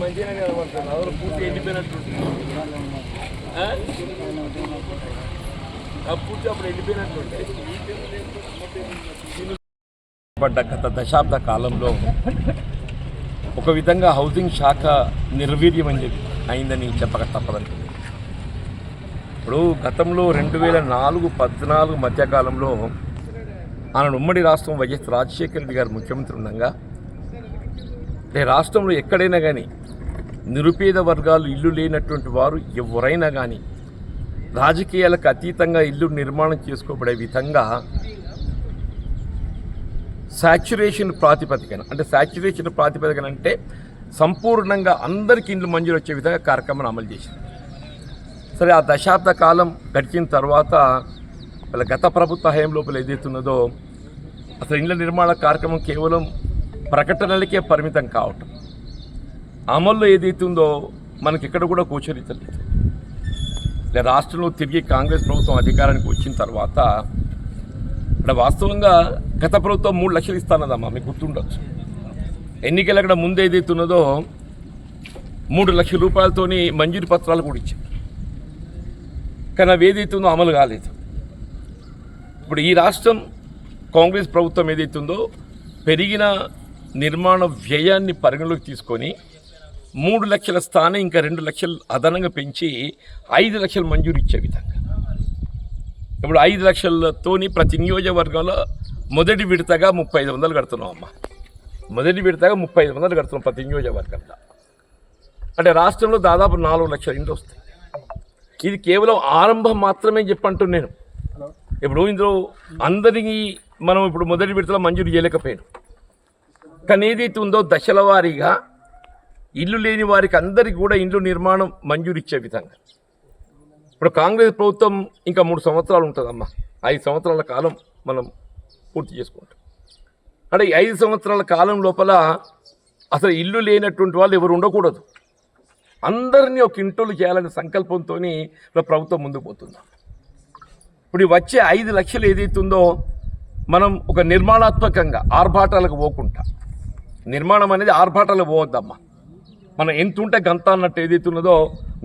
మంచిగానే కనబడుతుంది ఎవరు పూర్తి పూర్తి అప్పుడు పడ్డ గత దశాబ్ద కాలంలో ఒక విధంగా హౌసింగ్ శాఖ నిర్వీర్యం అని చెప్పి అయిందని చెప్పక తప్పదండి. ఇప్పుడు గతంలో రెండు వేల నాలుగు పద్నాలుగు మధ్యకాలంలో ఆనాడు ఉమ్మడి రాష్ట్రం వైఎస్ రాజశేఖర రెడ్డి గారు ముఖ్యమంత్రి ఉండగా అంటే రాష్ట్రంలో ఎక్కడైనా కానీ నిరుపేద వర్గాలు ఇల్లు లేనటువంటి వారు ఎవరైనా కానీ రాజకీయాలకు అతీతంగా ఇల్లు నిర్మాణం చేసుకోబడే విధంగా సాచ్యురేషన్ ప్రాతిపదికన అంటే సాచ్యురేషన్ ప్రాతిపదికన అంటే సంపూర్ణంగా అందరికీ ఇండ్లు మంజూరు వచ్చే విధంగా కార్యక్రమాన్ని అమలు చేసింది. సరే ఆ దశాబ్ద కాలం గడిచిన తర్వాత వాళ్ళ గత ప్రభుత్వ హయాం లోపల ఏదైతున్నదో అసలు ఇండ్ల నిర్మాణ కార్యక్రమం కేవలం ప్రకటనలకే పరిమితం కావటం. అమల్లో ఏదైతుందో మనకి ఇక్కడ కూడా గోచరించలేదు రాష్ట్రంలో తిరిగి కాంగ్రెస్ ప్రభుత్వం అధికారానికి వచ్చిన తర్వాత ఇక్కడ వాస్తవంగా గత ప్రభుత్వం మూడు లక్షలు ఇస్తానదమ్మా మీకు గుర్తుండొచ్చు. ఎన్నికల అక్కడ ముందు ఏదైతున్నదో మూడు లక్షల రూపాయలతోని మంజూరు పత్రాలు కూడా ఇచ్చారు. కానీ అవి ఏదైతుందో అమలు కాలేదు. ఇప్పుడు ఈ రాష్ట్రం కాంగ్రెస్ ప్రభుత్వం ఏదైతుందో పెరిగిన నిర్మాణ వ్యయాన్ని పరిగణలోకి తీసుకొని మూడు లక్షల స్థానం ఇంకా రెండు లక్షలు అదనంగా పెంచి ఐదు లక్షలు మంజూరు ఇచ్చే విధంగా. ఇప్పుడు ఐదు లక్షలతోని ప్రతి నియోజకవర్గంలో మొదటి విడతగా ముప్పై ఐదు వందలు కడుతున్నాం అమ్మ. మొదటి విడతగా ముప్పై ఐదు వందలు కడుతున్నాం ప్రతి నియోజకవర్గంలో. అంటే రాష్ట్రంలో దాదాపు నాలుగు లక్షల ఇండ్లు వస్తాయి. ఇది కేవలం ఆరంభం మాత్రమే చెప్పంటూ నేను. ఇప్పుడు ఇందులో అందరికీ మనం ఇప్పుడు మొదటి విడతలో మంజూరు చేయలేకపోయాను. కానీ ఏదైతే ఉందో దశల వారీగా ఇల్లు లేని వారికి అందరికీ కూడా ఇండ్లు నిర్మాణం మంజూరు ఇచ్చే విధంగా. ఇప్పుడు కాంగ్రెస్ ప్రభుత్వం ఇంకా మూడు సంవత్సరాలు ఉంటుందమ్మా. ఐదు సంవత్సరాల కాలం మనం పూర్తి చేసుకుంటాం. అంటే ఈ ఐదు సంవత్సరాల కాలం లోపల అసలు ఇల్లు లేనటువంటి వాళ్ళు ఎవరు ఉండకూడదు. అందరినీ ఒక ఇంటోలు చేయాలనే సంకల్పంతో ప్రభుత్వం ముందుకు పోతుంది. ఇప్పుడు వచ్చే ఐదు లక్షలు ఏదైతుందో మనం ఒక నిర్మాణాత్మకంగా ఆర్భాటాలకు పోకుండా నిర్మాణం అనేది ఆర్భాటాలకు పోవద్దమ్మా. మనం ఎంత ఉంటే గంత అన్నట్టు ఏదైతే ఉన్నదో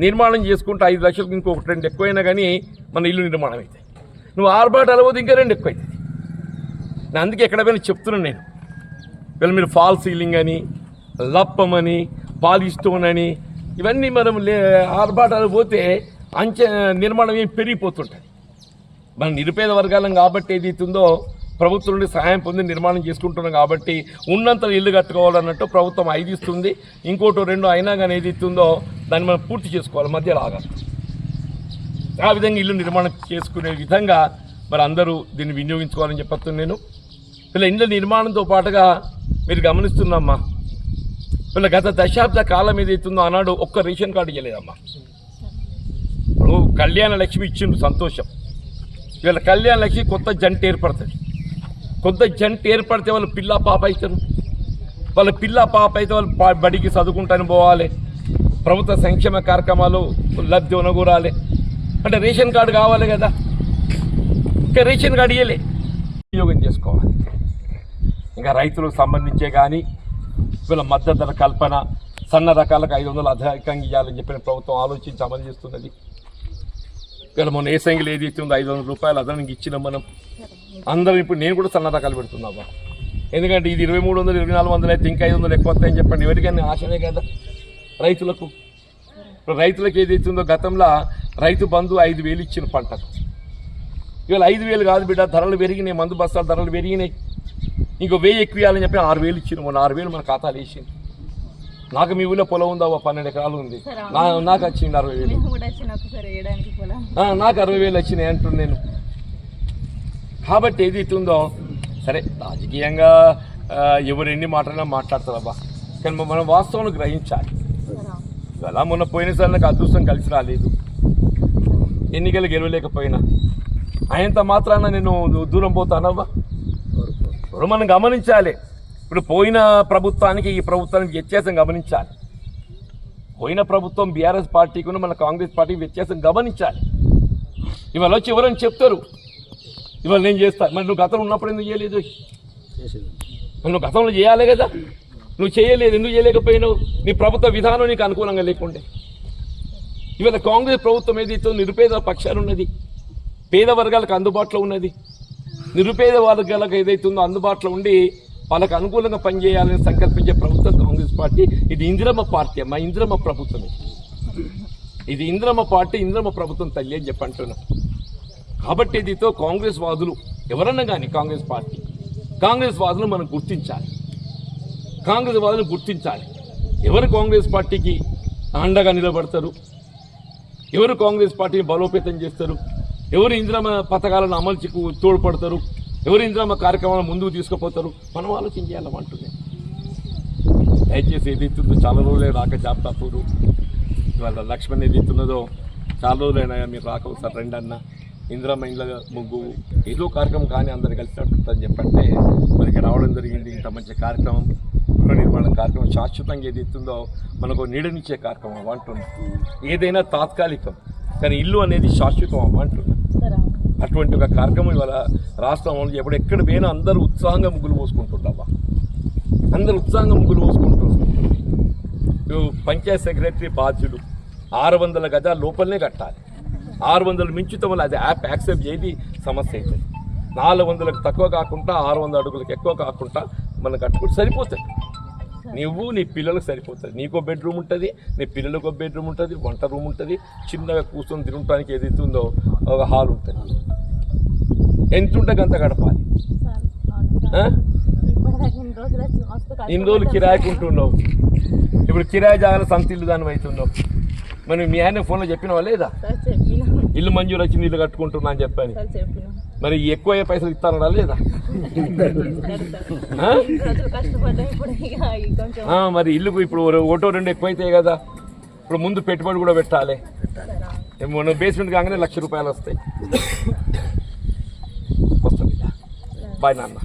నిర్మాణం చేసుకుంటే ఐదు లక్షలకు ఇంకొకటి రెండు ఎక్కువైనా కానీ మన ఇల్లు నిర్మాణం అవుతాయి నువ్వు ఆర్భాటాలు పోతే ఇంకా రెండు ఎక్కువ అవుతుంది నేను అందుకే ఎక్కడ పోయినా చెప్తున్నాను నేను. వీళ్ళు మీరు ఫాల్ సీలింగ్ అని లప్పం అని పాలిస్టోన్ అని ఇవన్నీ మనం లే ఆర్భాటాలు పోతే అంచె నిర్మాణం ఏం పెరిగిపోతుంటుంది. మనం నిరుపేద వర్గాలం కాబట్టి ఏదైతుందో ప్రభుత్వం నుండి సహాయం పొంది నిర్మాణం చేసుకుంటున్నాం కాబట్టి ఉన్నంత ఇల్లు కట్టుకోవాలన్నట్టు ప్రభుత్వం ఐదు ఇస్తుంది ఇంకోటి రెండు అయినా కానీ ఏది ఇస్తుందో దాన్ని మనం పూర్తి చేసుకోవాలి. మధ్య ఆగాలి. ఆ విధంగా ఇల్లు నిర్మాణం చేసుకునే విధంగా మరి అందరూ దీన్ని వినియోగించుకోవాలని చెప్పొచ్చు నేను. వీళ్ళ ఇండ్ల నిర్మాణంతో పాటుగా మీరు గమనిస్తున్నామ్మా. వీళ్ళ గత దశాబ్ద కాలం ఏదైతుందో ఆనాడు ఒక్క రేషన్ కార్డు ఇవ్వలేదమ్మా ఇప్పుడు కళ్యాణ లక్ష్మి ఇచ్చిండు సంతోషం. వీళ్ళ కళ్యాణ లక్ష్మి కొత్త జంట ఏర్పడుతుంది. కొత్త జంట ఏర్పడితే వాళ్ళు పిల్ల పాప అవుతారు. వాళ్ళ పిల్ల పాప అయితే వాళ్ళు పా- బడికి చదువుకుంటాను పోవాలి. ప్రభుత్వ సంక్షేమ కార్యక్రమాలు లబ్ధి ఉనగూరాలి అంటే రేషన్ కార్డు కావాలి కదా. ఇంకా రేషన్ కార్డు ఇవ్వలే వినియోగం చేసుకోవాలి. ఇంకా రైతులకు సంబంధించే కానీ వీళ్ళ మద్దతుల కల్పన సన్న రకాలకు ఐదు వందలు అధికంగా ఇవ్వాలని చెప్పిన ప్రభుత్వం ఆలోచించి అమలు చేస్తున్నది. ఇక్కడ మొన్న ఏ సంఖ్యలు ఏది ఇచ్చిందో ఐదు వందల రూపాయలు అదనంగా ఇచ్చినాం మనం అందరం ఇప్పుడు నేను కూడా సన్న రకాలు పెడుతున్నామా ఎందుకంటే ఇది ఇరవై మూడు వందలు ఇరవై నాలుగు వందలు అయితే ఇంకా ఐదు వందలు ఎక్కువ వస్తాయని చెప్పండి. ఎవరికైనా ఆశనే కదా? రైతులకు ఇప్పుడు రైతులకు ఏది గతంలో రైతు బంధు ఐదు వేలు ఇచ్చిన పంటకు. ఇవాళ ఐదు వేలు కాదు బిడ్డ ధరలు పెరిగినాయి మందు బస్తాల ధరలు పెరిగినాయి. ఇంకో వెయ్యి ఎక్కువ ఇవ్వాలని చెప్పి ఆరు వేలు ఇచ్చిన మొన్న ఆరు వేలు మన ఖాతాలు వేసింది నాకు మీ ఊళ్ళో పొలం ఉందా? పన్నెండు ఎకరాలు ఉంది. నా నాకు వచ్చింది అరవై వేలు. నాకు అరవై వేలు వచ్చినాయి అంటున్నాను నేను. కాబట్టి ఏది ఉందో సరే రాజకీయంగా ఎవరు ఎన్ని మాట్లాడినా మాట్లాడతారబ్బా కానీ మనం వాస్తవం గ్రహించాలి. అలా మొన్న పోయినసారి నాకు అదృష్టం కలిసి రాలేదు. ఎన్నికలు గెలవలేకపోయినా. అయంత మాత్రాన నేను దూరం పోతానవ్వా మనం గమనించాలి. ఇప్పుడు పోయిన ప్రభుత్వానికి ఈ ప్రభుత్వానికి వ్యత్యాసం గమనించాలి. పోయిన ప్రభుత్వం బీఆర్ఎస్ పార్టీకి మన కాంగ్రెస్ పార్టీకి వ్యత్యాసం గమనించాలి. ఇవాళ వచ్చి ఎవరని చెప్తారు? ఇవాళ నేను చేస్తా. మరి నువ్వు గతంలో ఉన్నప్పుడు ఎందుకు చేయలేదు? నువ్వు గతంలో చేయాలి కదా? నువ్వు చేయలేదు ఎందుకు చేయలేకపోయినావు? నీ ప్రభుత్వ విధానం నీకు అనుకూలంగా లేకుండే. ఇవాళ కాంగ్రెస్ ప్రభుత్వం ఏదైతే నిరుపేద పక్షాలు ఉన్నది పేద వర్గాలకు అందుబాటులో ఉన్నది నిరుపేద వర్గాలకు ఏదైతే ఉందో అందుబాటులో ఉండి వాళ్ళకు అనుకూలంగా పనిచేయాలని సంకల్పించే ప్రభుత్వం కాంగ్రెస్ పార్టీ ఇది ఇందిరమ్మ పార్టీ మా ఇందిరమ్మ ప్రభుత్వం ఇది. ఇంద్రమ్మ పార్టీ ఇంద్రమ్మ ప్రభుత్వం తల్లి అని చెప్పి అంటున్నా. కాబట్టి దీంతో కాంగ్రెస్ వాదులు ఎవరన్నా కానీ కాంగ్రెస్ పార్టీ కాంగ్రెస్ వాదులు మనం గుర్తించాలి. కాంగ్రెస్ వాదులు గుర్తించాలి. ఎవరు కాంగ్రెస్ పార్టీకి అండగా నిలబడతారు? ఎవరు కాంగ్రెస్ పార్టీని బలోపేతం చేస్తారు? ఎవరు ఇంద్రమ పథకాలను అమలుకు తోడ్పడతారు? ఎవరు ఇంద్రమ కార్యక్రమాలను ముందుకు తీసుకుపోతారు? మనం ఆలోచన చేయాలమంటున్నాయి దయచేసి ఏదైతుందో చాలా రోజులే రాక జాబితాపూరు ఇవాళ లక్ష్మణ్ ఏదైతున్నదో చాలా రోజులైనా మీరు రాక ఒకసారి రండి అన్న. ఇందిరమ్మ ఇండ్ల ముగ్గు ఏదో కార్యక్రమం కానీ అందరు కలిసినట్టుందని చెప్పంటే మనకి రావడం జరిగింది. ఇంత మంచి కార్యక్రమం గృహ నిర్మాణ కార్యక్రమం శాశ్వతంగా ఏది ఇస్తుందో మనకు నీడనిచ్చే కార్యక్రమం అవ్వంటున్నాం ఏదైనా తాత్కాలికం. కానీ ఇల్లు అనేది శాశ్వతం అవ్వంటున్నాం అటువంటి ఒక కార్యక్రమం ఇవాళ రాష్ట్రంలో ఎప్పుడు ఎక్కడ పోయినా అందరూ ఉత్సాహంగా ముగ్గులు పోసుకుంటుండవా అందరూ ఉత్సాహంగా ముగ్గులు పోసుకుంటున్నారు. ఇవి పంచాయత్ సెక్రటరీ బాధ్యులు. ఆరు వందల గజాల లోపలనే కట్టాలి. ఆరు వందలు మించుతాం వల్ల అది యాప్ యాక్సెప్ట్ చేయది సమస్య అవుతుంది నాలుగు వందలకు తక్కువ కాకుండా ఆరు వందల అడుగులకు ఎక్కువ కాకుండా మనం కట్టుకుంటే సరిపోతుంది. నువ్వు నీ పిల్లలకు సరిపోతుంది. నీకో బెడ్రూమ్ ఉంటుంది నీ పిల్లలకు బెడ్రూమ్ ఉంటుంది వంట రూమ్ ఉంటుంది చిన్నగా కూర్చొని తినడానికి ఏదైతే ఉందో ఒక హాల్ ఉంటుంది. ఎంత ఉంటే అంత గడపాలి. ఇన్ని రోజులు కిరాయికి ఉంటున్నావు. ఇప్పుడు కిరాయి జాగాల సంత ఇల్లు దాని అవుతున్నావు మరి మీ ఆయన ఫోన్లో చెప్పినావా లేదా? ఇల్లు మంజూరు వచ్చి ఇల్లు కట్టుకుంటున్నా అని చెప్పినా. మరి ఎక్కువ పైసలు ఇస్తానడా లేదా? ఇప్పుడు మరి ఇల్లుకు ఇప్పుడు ఒకటో రెండు ఎక్కువైతాయి కదా. ఇప్పుడు ముందు పెట్టుబడి కూడా పెట్టాలి. మనం మన బేస్మెంట్ కాగానే లక్ష రూపాయలు వస్తాయి. వస్తుంది బాయ్ నాన్న.